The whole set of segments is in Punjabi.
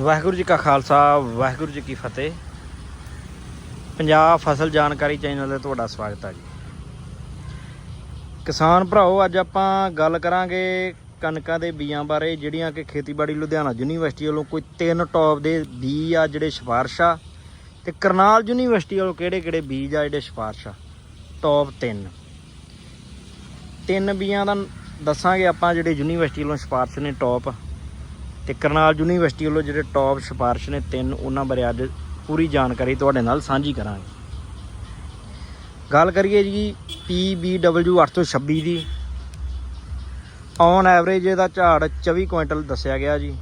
ਵਾਹਿਗੁਰੂ ਜੀ ਕਾ ਖਾਲਸਾ, ਵਾਹਿਗੁਰੂ ਜੀ ਕੀ ਫਤਿਹ। ਪੰਜਾਬ ਫਸਲ ਜਾਣਕਾਰੀ ਚੈਨਲ ਤੇ ਤੁਹਾਡਾ ਸਵਾਗਤ ਹੈ ਜੀ। ਕਿਸਾਨ ਭਰਾਓ, ਅੱਜ ਆਪਾਂ ਗੱਲ ਕਰਾਂਗੇ ਕਣਕਾਂ ਦੇ ਬੀਜਾਂ ਬਾਰੇ, ਜਿਹੜੀਆਂ ਕਿ ਖੇਤੀਬਾੜੀ ਲੁਧਿਆਣਾ ਯੂਨੀਵਰਸਿਟੀ ਵੱਲੋਂ ਕੋਈ ਤਿੰਨ ਟੌਪ ਦੇ ਬੀਜ ਆ ਜਿਹੜੇ ਸਿਫਾਰਿਸ਼ ਆ। ਤੇ ਕਰਨਾਲ ਯੂਨੀਵਰਸਿਟੀ ਵੱਲੋਂ ਕਿਹੜੇ ਕਿਹੜੇ ਬੀਜ ਆ ਜਿਹੜੇ ਸਿਫਾਰਿਸ਼ ਆ? ਟੌਪ 3 ਤਿੰਨ ਬੀਜਾਂ ਦਾ ਦੱਸਾਂਗੇ ਆਪਾਂ ਜਿਹੜੇ ਯੂਨੀਵਰਸਿਟੀ ਵੱਲੋਂ ਸਿਫਾਰਿਸ਼ ਨੇ ਟੌਪ। ਤੇ ਕਰਨਾਲ ਯੂਨੀਵਰਸਿਟੀ ਵੱਲੋਂ ਜਿਹੜੇ ਟੌਪ ਸਿਫਾਰਿਸ਼ ਨੇ ਤਿੰਨ, ਉਹਨਾਂ ਬਾਰੇ ਅੱਜ ਪੂਰੀ ਜਾਣਕਾਰੀ ਤੁਹਾਡੇ ਨਾਲ ਸਾਂਝੀ ਕਰਾਂਗੇ। ਗੱਲ ਕਰੀਏ ਜੀ PBW 826 ਦੀ। ਔਨ ਐਵਰੇਜ ਇਹਦਾ ਝਾੜ 24 ਕੁਇੰਟਲ ਦੱਸਿਆ ਗਿਆ ਜੀ।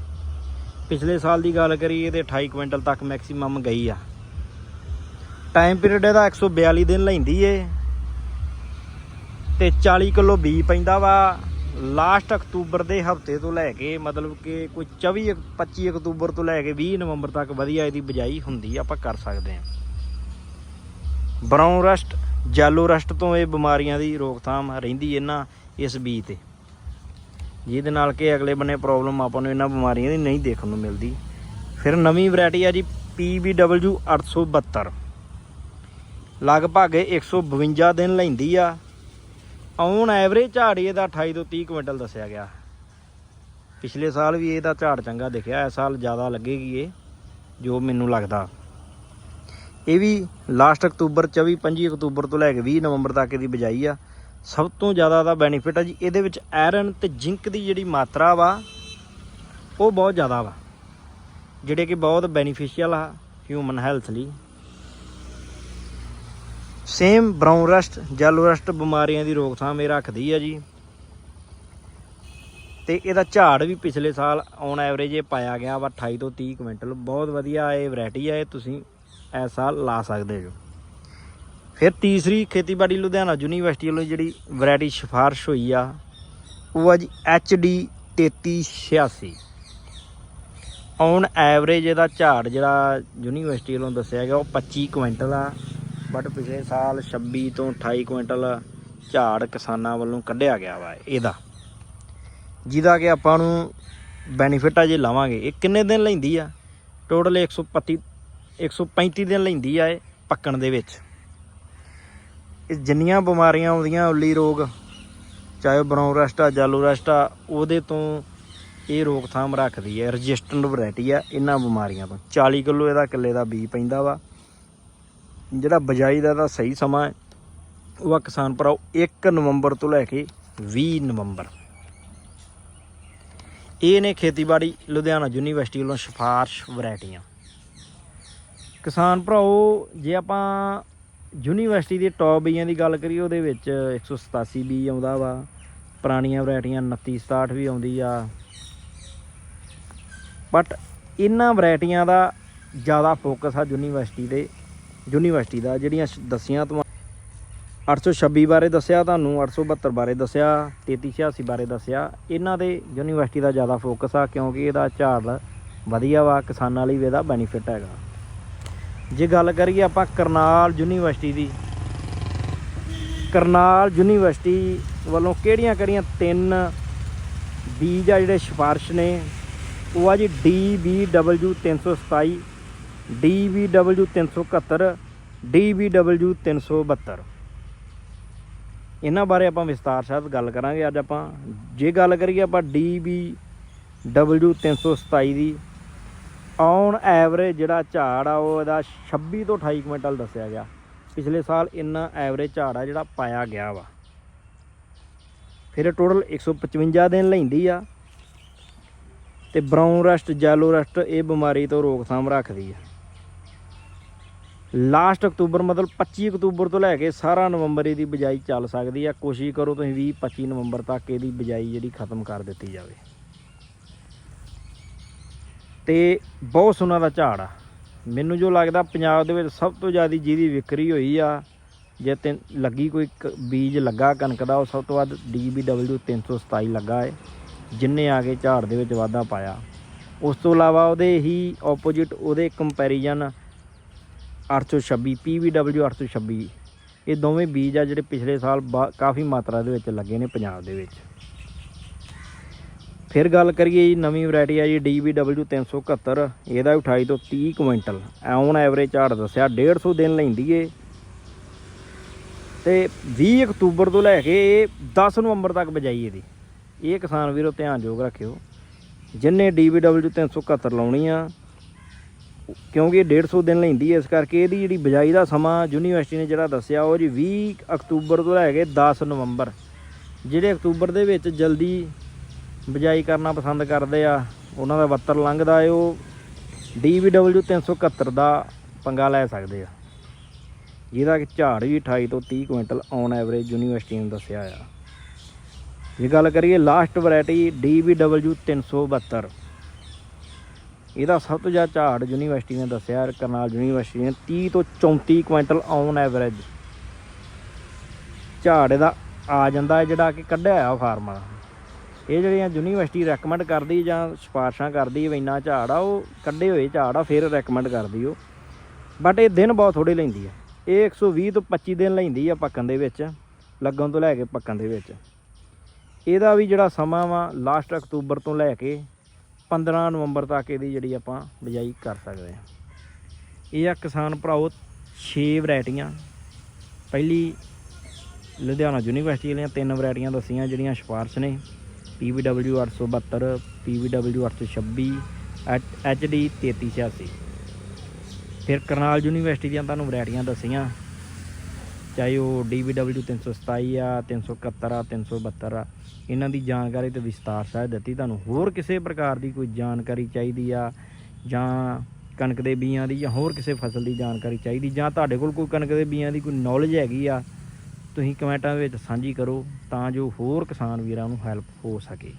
ਪਿਛਲੇ ਸਾਲ ਦੀ ਗੱਲ ਕਰੀਏ ਤੇ 28 ਕੁਇੰਟਲ ਤੱਕ ਮੈਕਸਿਮਮ ਗਈ ਆ। ਟਾਈਮ ਪੀਰੀਅਡ ਇਹਦਾ 142 ਦਿਨ ਲੈਂਦੀ ਏ। ਤੇ 40 ਕਿਲੋ ਬੀ ਪੈਂਦਾ ਵਾ। ਲਾਸਟ ਅਕਤੂਬਰ ਦੇ ਹਫ਼ਤੇ ਤੋਂ ਲੈ ਕੇ ਮਤਲਬ ਕਿ ਕੋਈ 24 ਅਕ- 25 ਅਕਤੂਬਰ ਤੋਂ ਲੈ ਕੇ 20 ਨਵੰਬਰ ਤੱਕ ਵਧੀਆ ਇਹਦੀ ਬਿਜਾਈ ਹੁੰਦੀ ਆ, ਆਪਾਂ ਕਰ ਸਕਦੇ ਹਾਂ ਬਰਾਊਨ ਰਸਟ ਜੈਲੋ ਰਸਟ ਤੋਂ ਇਹ ਬਿਮਾਰੀਆਂ ਦੀ ਰੋਕਥਾਮ ਰਹਿੰਦੀ ਇਹਨਾਂ ਇਸ ਬੀਜ ਤੇ। ਜਿਹਦੇ ਨਾਲ ਕਿ ਅਗਲੇ ਬੰਨੇ ਪ੍ਰੋਬਲਮ ਆਪਾਂ ਨੂੰ ਇਹਨਾਂ ਬਿਮਾਰੀਆਂ ਦੀ ਨਹੀਂ ਦੇਖਣ ਨੂੰ ਮਿਲਦੀ। ਫਿਰ ਨਵੀਂ ਵੈਰਾਈਟੀ ਆ ਜੀ PBW 872 ਲਗਭਗ ਇਹ 152 ਦਿਨ ਲੈਂਦੀ ਆ। ਔਨ ਐਵਰੇਜ ਝਾੜ ਇਹਦਾ 28 ਤੋਂ 30 ਕੁਇੰਟਲ ਦੱਸਿਆ ਗਿਆ। ਪਿਛਲੇ ਸਾਲ ਵੀ ਇਹਦਾ ਝਾੜ ਚੰਗਾ ਦਿਖਿਆ, ਇਸ ਸਾਲ ਜ਼ਿਆਦਾ ਲੱਗੇਗੀ ਇਹ, ਜੋ ਮੈਨੂੰ ਲੱਗਦਾ। ਇਹ ਵੀ ਲਾਸਟ ਅਕਤੂਬਰ 24 25 ਅਕਤੂਬਰ ਤੋਂ ਲੈ ਕੇ 20 ਨਵੰਬਰ ਤੱਕ ਇਹਦੀ ਬਿਜਾਈ ਆ। ਸਭ ਤੋਂ ਜ਼ਿਆਦਾ ਦਾ ਬੈਨੀਫਿਟ ਆ ਜੀ, ਇਹਦੇ ਵਿੱਚ ਆਇਰਨ ਤੇ ਜ਼ਿੰਕ ਦੀ ਜਿਹੜੀ ਮਾਤਰਾ ਵਾ, ਉਹ ਬਹੁਤ ਜ਼ਿਆਦਾ ਵਾ, ਜਿਹੜੇ ਕਿ ਬਹੁਤ ਬੈਨੀਫੀਸ਼ੀਅਲ ਆ ਹਿਊਮਨ ਹੈਲਥ ਲਈ। Same brown rust yellow rust ਬਿਮਾਰੀਆਂ ਦੀ ਰੋਕਥਾਮ ਇਹ ਰੱਖਦੀ ਆ ਜੀ। ਤੇ ਇਹਦਾ ਝਾੜ ਵੀ ਪਿਛਲੇ ਸਾਲ ਔਨ ਐਵਰੇਜ ਇਹ ਪਾਇਆ ਗਿਆ ਵਾ 28 ਤੋਂ 30 ਕੁਇੰਟਲ। ਬਹੁਤ ਵਧੀਆ ਇਹ ਵੈਰਾਈਟੀ ਆ, ਇਹ ਤੁਸੀਂ ਇਸ ਸਾਲ ਲਾ ਸਕਦੇ ਹੋ। ਫਿਰ ਤੀਸਰੀ ਖੇਤੀਬਾੜੀ ਲੁਧਿਆਣਾ ਯੂਨੀਵਰਸਿਟੀ ਵੱਲੋਂ ਜਿਹੜੀ ਵੈਰਾਈਟੀ ਸਿਫਾਰਿਸ਼ ਹੋਈ ਆ, ਉਹ ਆ ਜੀ HD 3386 ਔਨ ਐਵਰੇਜ ਇਹਦਾ ਝਾੜ ਜਿਹੜਾ ਯੂਨੀਵਰਸਿਟੀ ਵੱਲੋਂ ਦੱਸਿਆ ਗਿਆ, ਉਹ 25 ਕੁਇੰਟਲ ਆ। ਬਟ ਪਿਛਲੇ ਸਾਲ 26 ਤੋਂ 28 ਕੁਇੰਟਲ ਝਾੜ ਕਿਸਾਨਾਂ ਵੱਲੋਂ ਕੱਢਿਆ ਗਿਆ ਵਾ ਇਹਦਾ। ਜਿਹਦਾ ਕਿ ਆਪਾਂ ਨੂੰ ਬੈਨੀਫਿਟ ਆ ਜੇ ਲਾਵਾਂਗੇ। ਇਹ ਕਿੰਨੇ ਦਿਨ ਲੈਂਦੀ ਆ? ਟੋਟਲ 135 135 ਦਿਨ ਲੈਂਦੀ ਆ ਇਹ ਪੱਕਣ ਦੇ ਵਿੱਚ। ਇਹ ਜਿੰਨੀਆਂ ਬਿਮਾਰੀਆਂ ਆਉਂਦੀਆਂ, ਉੱਲੀ ਰੋਗ, ਚਾਹੇ ਬਰਾਊਨ ਰਸਟ ਆ ਜਾਲੂ ਰਸਟ ਆ, ਉਹਦੇ ਤੋਂ ਇਹ ਰੋਕਥਾਮ ਰੱਖਦੀ ਹੈ ਰਜਿਸਟੈਂਟ ਵੈਰਾਈਟੀ ਆ, ਇਹਨਾਂ ਬਿਮਾਰੀਆਂ ਤੋਂ। 40 ਕਿਲੋ ਇਹਦਾ ਕਿੱਲੇ ਦਾ ਬੀ ਪੈਂਦਾ ਵਾ। ਜਿਹੜਾ ਬਜਾਈ ਦਾ ਦਾ ਸਹੀ ਸਮਾਂ ਹੈ, ਉਹ ਆ ਕਿਸਾਨ ਭਰਾਓ 1 ਨਵੰਬਰ ਤੋਂ ਲੈ ਕੇ 20 ਨਵੰਬਰ। ਇਹ ਨੇ ਖੇਤੀਬਾੜੀ ਲੁਧਿਆਣਾ ਯੂਨੀਵਰਸਿਟੀ ਵੱਲੋਂ ਸਿਫਾਰਸ਼ ਵੈਰਾਈਟੀਆਂ। ਕਿਸਾਨ ਭਰਾਓ, ਜੇ ਆਪਾਂ ਯੂਨੀਵਰਸਿਟੀ ਦੇ ਟੌਪ ਬੀਜਾਂ ਦੀ ਗੱਲ ਕਰੀਏ, ਉਹਦੇ ਵਿੱਚ 187 ਬੀ ਆਉਂਦਾ ਵਾ। ਪੁਰਾਣੀਆਂ ਵੈਰਾਈਟੀਆਂ 2967 ਵੀ ਆਉਂਦੀ ਆ। ਬਟ ਇਹਨਾਂ ਵੈਰਾਈਟੀਆਂ ਦਾ ਜ਼ਿਆਦਾ ਫੋਕਸ ਆ ਯੂਨੀਵਰਸਿਟੀ ਦੇ ਯੂਨੀਵਰਸਿਟੀ ਦਾ, ਜਿਹੜੀਆਂ ਸ਼- ਦੱਸੀਆਂ ਤੁਹਾਨੂੰ 826 ਬਾਰੇ ਦੱਸਿਆ ਤੁਹਾਨੂੰ 872 ਬਾਰੇ ਦੱਸਿਆ 3386 ਬਾਰੇ ਦੱਸਿਆ। ਇਹਨਾਂ ਦੇ ਯੂਨੀਵਰਸਿਟੀ ਦਾ ਜ਼ਿਆਦਾ ਫੋਕਸ ਆ, ਕਿਉਂਕਿ ਇਹਦਾ ਝਾੜ ਵਧੀਆ ਵਾ, ਕਿਸਾਨਾਂ ਲਈ ਵੀ ਇਹਦਾ ਬੈਨੀਫਿਟ ਹੈਗਾ। ਜੇ ਗੱਲ ਕਰੀਏ ਆਪਾਂ ਕਰਨਾਲ ਯੂਨੀਵਰਸਿਟੀ ਦੀ, ਕਰਨਾਲ ਯੂਨੀਵਰਸਿਟੀ ਵੱਲੋਂ ਕਿਹੜੀਆਂ ਕਿਹੜੀਆਂ ਤਿੰਨ ਬੀਜ ਆ ਜਿਹੜੇ ਸਿਫਾਰਿਸ਼ ਨੇ? ਉਹ ਆ ਜੀ DBW 327 DBW 371 DBW 372 ਇਹਨਾਂ ਬਾਰੇ ਆਪਾਂ ਵਿਸਤਾਰ ਸਹਿਤ ਗੱਲ ਕਰਾਂਗੇ ਅੱਜ ਆਪਾਂ। ਜੇ ਗੱਲ ਕਰੀਏ ਆਪਾਂ DBW 327 ਦੀ ਔਨ ਐਵਰੇਜ ਜਿਹੜਾ ਝਾੜ ਆ, ਉਹ ਇਹਦਾ 26 ਤੋਂ 28 ਕੁਇੰਟਲ ਦੱਸਿਆ ਗਿਆ। ਪਿਛਲੇ ਸਾਲ ਇੰਨਾ ਐਵਰੇਜ ਝਾੜ ਆ ਜਿਹੜਾ ਪਾਇਆ ਗਿਆ ਵਾ। ਫਿਰ ਟੋਟਲ 155 ਦਿਨ ਲੈਂਦੀ ਆ। ਤੇ ਬਰਾਊਨ ਰਸਟ ਜੈਲੋ ਰਸਟ ਇਹ ਬਿਮਾਰੀ ਤੋਂ ਰੋਕਥਾਮ ਰੱਖਦੀ ਆ। ਲਾਸਟ ਅਕਤੂਬਰ, ਮਤਲਬ 25 ਅਕਤੂਬਰ ਤੋਂ ਲੈ ਕੇ ਸਾਰਾ ਨਵੰਬਰ ਇਹਦੀ ਬਿਜਾਈ ਚੱਲ ਸਕਦੀ ਆ। ਕੋਸ਼ਿਸ਼ ਕਰੋ ਤੁਸੀਂ 20 25 ਨਵੰਬਰ ਤੱਕ ਇਹਦੀ ਬਿਜਾਈ ਜਿਹੜੀ ਖਤਮ ਕਰ ਦਿੱਤੀ ਜਾਵੇ। ਤੇ ਬਹੁਤ ਸੋਨਾ ਦਾ ਝਾੜ ਆ। ਮੈਨੂੰ ਜੋ ਲੱਗਦਾ ਪੰਜਾਬ ਦੇ ਵਿੱਚ ਸਭ ਤੋਂ ਜ਼ਿਆਦਾ ਜਿਹਦੀ ਵਿਕਰੀ ਹੋਈ ਆ, ਜੇ ਤੇ ਲੱਗੀ ਕੋਈ ਕ- ਬੀਜ ਲੱਗਾ ਕਣਕ ਦਾ, ਉਹ ਸਭ ਤੋਂ ਵੱਧ DBW 327 ਲੱਗਾ ਹੈ ਜਿੰਨੇ ਆ ਕੇ ਝਾੜ ਦੇ ਵਿੱਚ ਵਾਧਾ ਪਾਇਆ। ਉਸ ਤੋਂ ਇਲਾਵਾ ਉਹਦੇ ਹੀ ਆਪੋਜੀਟ ਉਹਦੇ ਕੰਪੈਰੀਜ਼ਨ 826 PBW 826 ਇਹ ਦੋਵੇਂ ਬੀਜ ਆ ਜਿਹੜੇ ਪਿਛਲੇ ਸਾਲ ਬਾ- ਕਾਫੀ ਮਾਤਰਾ ਦੇ ਵਿੱਚ ਲੱਗੇ ਨੇ ਪੰਜਾਬ ਦੇ ਵਿੱਚ। ਫਿਰ ਗੱਲ ਕਰੀਏ ਜੀ ਨਵੀਂ ਵੈਰਾਈਟੀ ਆ ਜੀ DBW 371 ਇਹਦਾ ਵੀ 28 ਤੋਂ 30 ਕੁਇੰਟਲ। ਔਨ ਐਵਰੇਜ ਝਾੜ ਦੱਸਿਆ 150 ਦਿਨ ਲੈਂਦੀ ਏ। ਤੇ 20 ਅਕਤੂਬਰ ਤੋਂ ਲੈ ਕੇ ਇਹ 10 ਨਵੰਬਰ ਤੱਕ ਬਜਾਈ ਇਹਦੀ। ਇਹ ਕਿਸਾਨ ਵੀਰੋ ਧਿਆਨ ਯੋਗ ਰੱਖਿਓ। ਜਿੰਨੇ DBW 371 ਲਾਉਣੀ ਆ ਕਿਉਂਕਿ ਇਹ 150 ਦਿਨ ਲੈਂਦੀ ਹੈ, ਇਸ ਕਰਕੇ ਇਹਦੀ ਜਿਹੜੀ ਬਜਾਈ ਦਾ ਸਮਾਂ ਯੂਨੀਵਰਸਿਟੀ ਨੇ ਜਿਹੜਾ ਦੱਸਿਆ, ਉਹ ਜੀ 20 ਅਕਤੂਬਰ ਤੋਂ ਲੈ ਕੇ 10 ਨਵੰਬਰ। ਜਿਹੜੇ ਅਕਤੂਬਰ ਦੇ ਵਿੱਚ ਜਲਦੀ ਬਜਾਈ ਕਰਨਾ ਪਸੰਦ ਕਰਦੇ ਆ, ਉਹਨਾਂ ਦਾ ਵੱਤਰ ਲੰਘਦਾ ਏ ਉਹ DBW 371 ਦਾ ਪੰਗਾ ਲੈ ਸਕਦੇ ਆ। ਜਿਹਦਾ ਕਿ ਝਾੜ ਵੀ 28 ਤੋਂ 30 ਕੁਇੰਟਲ ਔਨ ਐਵਰੇਜ ਯੂਨੀਵਰਸਿਟੀ ਨੇ ਦੱਸਿਆ ਆ। ਜੇ ਗੱਲ ਕਰੀਏ ਲਾਸਟ ਵੈਰਾਈਟੀ DBW 372 ਇਹਦਾ ਸਭ ਤੋਂ ਜ਼ਿਆਦਾ ਝਾੜ ਯੂਨੀਵਰਸਿਟੀ ਨੇ ਦੱਸਿਆ, ਕਰਨਾਲ ਯੂਨੀਵਰਸਿਟੀ ਨੇ 30 ਤੋਂ 34 ਕੁਇੰਟਲ ਔਨ ਐਵਰੇਜ ਝਾੜ ਇਹਦਾ ਆ ਜਾਂਦਾ ਜਿਹੜਾ ਕਿ ਕੱਢਿਆ ਆ ਫਾਰਮ। ਇਹ ਜਿਹੜੀਆਂ ਯੂਨੀਵਰਸਿਟੀ ਰეკਮੈਂਡ ਕਰਦੀ ਜਾਂ ਸਿਫਾਰਸ਼ਾਂ ਕਰਦੀ ਵੀ ਇੰਨਾ ਝਾੜ ਆ, ਉਹ ਕੱਢੇ ਹੋਏ ਝਾੜ ਆ, ਫਿਰ ਰეკਮੈਂਡ ਕਰਦੀ ਉਹ। ਬਟ ਇਹ ਦਿਨ ਬਹੁਤ ਥੋੜੇ ਲੈਂਦੀ ਆ ਇਹ 120 ਤੋਂ 25 ਦਿਨ ਲੈਂਦੀ ਆ ਪੱਕਣ ਦੇ ਵਿੱਚ, ਲੱਗਣ ਤੋਂ ਲੈ ਕੇ ਪੱਕਣ ਦੇ ਵਿੱਚ। ਇਹਦਾ ਵੀ ਜਿਹੜਾ ਸਮਾਂ ਵਾ ਲਾਸਟ ਅਕਤੂਬਰ ਤੋਂ ਲੈ ਕੇ 15 ਨਵੰਬਰ ਤੱਕ ਇਹਦੀ ਜਿਹੜੀ ਆਪਾਂ ਬਿਜਾਈ ਕਰ ਸਕਦੇ ਹਾਂ। ਇਹ ਆ ਕਿਸਾਨ ਭਰਾਓ 6 ਵੈਰਾਈਟੀਆਂ। ਪਹਿਲੀ ਲੁਧਿਆਣਾ ਯੂਨੀਵਰਸਿਟੀ ਵਾਲੀਆਂ ਤਿੰਨ ਵੈਰਾਈਟੀਆਂ ਦੱਸੀਆਂ, ਜਿਹੜੀਆਂ ਸਿਫਾਰਸ਼ ਨੇ। PVW 872 PVW 826 HD 3386 ਫਿਰ ਕਰਨਾਲ ਯੂਨੀਵਰਸਿਟੀ ਦੀਆਂ ਤੁਹਾਨੂੰ ਵੈਰਾਈਟੀਆਂ ਦੱਸੀਆਂ। ਚਾਹੇ ਉਹ DBW 327 ਆ 371 ਆ 372 ਆ, ਇਹਨਾਂ ਦੀ ਜਾਣਕਾਰੀ ਤੇ ਵਿਸਤਾਰ ਸਹਿਤ ਦਿੱਤੀ। ਤੁਹਾਨੂੰ ਹੋਰ ਕਿਸੇ ਪ੍ਰਕਾਰ ਦੀ ਕੋਈ ਜਾਣਕਾਰੀ ਚਾਹੀਦੀ ਆ ਜਾਂ ਕਣਕ ਦੇ ਬੀਆਂ ਦੀ ਜਾਂ ਹੋਰ ਕਿਸੇ ਫਸਲ ਦੀ ਜਾਣਕਾਰੀ ਚਾਹੀਦੀ? ਜਾਂ ਤੁਹਾਡੇ ਕੋਲ ਕੋਈ ਕਣਕ ਦੇ ਬੀਆਂ ਦੀ ਕੋਈ ਨੌਲੇਜ ਹੈਗੀ ਆ? ਤੁਸੀਂ ਕਮੈਂਟਾਂ ਦੇ ਵਿੱਚ ਸਾਂਝੀ ਕਰੋ ਤਾਂ ਜੋ ਹੋਰ ਕਿਸਾਨ ਵੀਰਾਂ ਨੂੰ ਹੈਲਪ ਹੋ ਸਕੇ।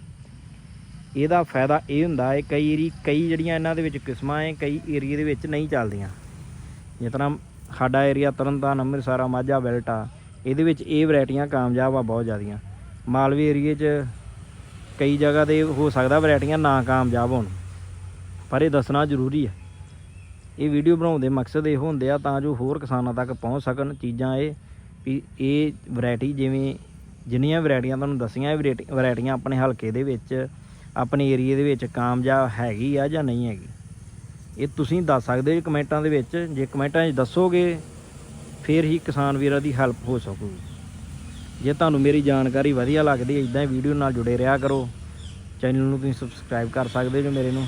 ਇਹਦਾ ਫਾਇਦਾ ਇਹ ਹੁੰਦਾ ਹੈ, ਕਈ ਏਰੀ, ਕਈ ਜਿਹੜੀਆਂ ਇਹਨਾਂ ਦੇ ਵਿੱਚ ਕਿਸਮਾਂ ਹੈ, ਕਈ ਏਰੀਏ ਦੇ ਵਿੱਚ ਨਹੀਂ ਚੱਲਦੀਆਂ। ਜਿਸ ਤਰ੍ਹਾਂ ਸਾਡਾ ਏਰੀਆ ਤਰਨਤਾਰਨ, ਅੰਮ੍ਰਿਤਸਰ, ਮਾਝਾ ਬੈਲਟ ਆ। ਇਹਦੇ ਵਿੱਚ ਇਹ ਵੈਰਾਈਟੀਆਂ ਕਾਮਯਾਬ ਆ, ਬਹੁਤ ਜ਼ਿਆਦੀਆਂ। ਮਾਲਵੇ ਏਰੀਏ 'ਚ ਕਈ ਜਗ੍ਹਾ ਤੇ ਹੋ ਸਕਦਾ ਵੈਰਾਈਟੀਆਂ ਨਾ ਕਾਮਯਾਬ ਹੋਣ, ਪਰ ਇਹ ਦੱਸਣਾ ਜ਼ਰੂਰੀ ਹੈ ਇਹ ਵੀਡੀਓ ਬਣਾਉਣ ਦੇ ਮਕਸਦ ਇਹ ਹੁੰਦੇ ਆ ਤਾਂ ਜੋ ਹੋਰ ਕਿਸਾਨਾਂ ਤੱਕ ਪਹੁੰਚ ਸਕਣ। ਚੀਜ਼ਾਂ ਇਹ ਵੀ ਇਹ ਵੈਰਾਈਟੀ ਜਿਵੇਂ ਜਿੰਨੀਆਂ ਵੈਰਾਈਟੀਆਂ ਤੁਹਾਨੂੰ ਦੱਸੀਆਂ, ਇਹ ਵੈਰਾਈਟੀ- ਵੈਰਾਈਟੀਆਂ ਆਪਣੇ ਹਲਕੇ ਦੇ ਵਿੱਚ, ਆਪਣੇ ਏਰੀਏ ਦੇ ਵਿੱਚ ਕਾਮਯਾਬ ਹੈਗੀ ਆ ਜਾਂ ਨਹੀਂ ਹੈਗੀ। ਇਹ ਤੁਸੀਂ ਦੱਸ ਸਕਦੇ ਹੋ ਕਮੈਂਟਾਂ ਦੇ ਵਿੱਚ, ਜੇ ਕਮੈਂਟਾਂ 'ਚ ਦੱਸੋਗੇ, ਫਿਰ ਹੀ ਕਿਸਾਨ ਵੀਰਾਂ ਦੀ ਹੈਲਪ ਹੋ ਸਕੂਗੀ। ਜੇ ਤੁਹਾਨੂੰ ਮੇਰੀ ਜਾਣਕਾਰੀ ਵਧੀਆ ਲੱਗਦੀ ਹੈ ਇਦਾਂ ਹੀ ਵੀਡੀਓ ਨਾਲ ਜੁੜੇ ਰਿਹਾ ਕਰੋ। ਚੈਨਲ ਨੂੰ ਤੁਸੀਂ ਸਬਸਕ੍ਰਾਈਬ ਕਰ ਸਕਦੇ ਜੋ ਮੇਰੇ ਨੂੰ।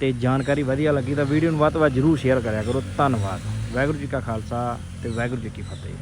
ਤੇ ਜਾਣਕਾਰੀ ਵਧੀਆ ਲੱਗੀ ਤਾਂ ਵੀਡੀਓ ਨੂੰ ਵੱਧ ਤੋਂ ਵੱਧ ਜਰੂਰ ਸ਼ੇਅਰ ਕਰਿਆ ਕਰੋ। ਧੰਨਵਾਦ। ਵਾਹਿਗੁਰੂ ਜੀ ਕਾ ਖਾਲਸਾ ਤੇ ਵਾਹਿਗੁਰੂ ਜੀ ਕੀ ਫਤਿਹ।